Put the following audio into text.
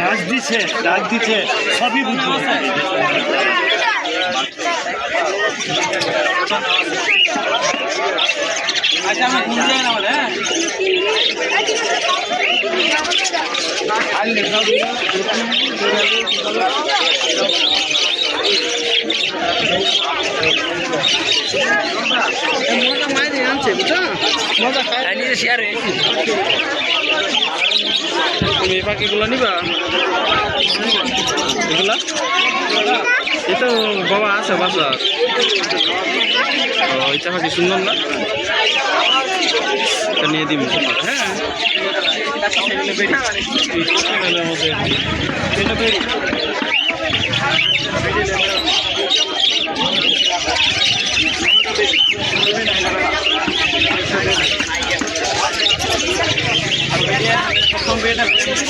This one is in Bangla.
নাচ দিছে ডাক দিছে সবই বুঝব। আচ্ছা আমি ঘুম যাই না বলে হ্যাঁ? মজা মাইরে আনছে বুঝছ? মজা নিজে শেয়ার তুমি এই পাখিগুলো নিবা? এগুলা? এই তো বাবা আছে বাসা ও, এটা পাখি সুন্দর না? এটা নিয়ে দিবি। হ্যাঁ। চ্যানেলের মধ্যে এটা তৈরি São Bernardo.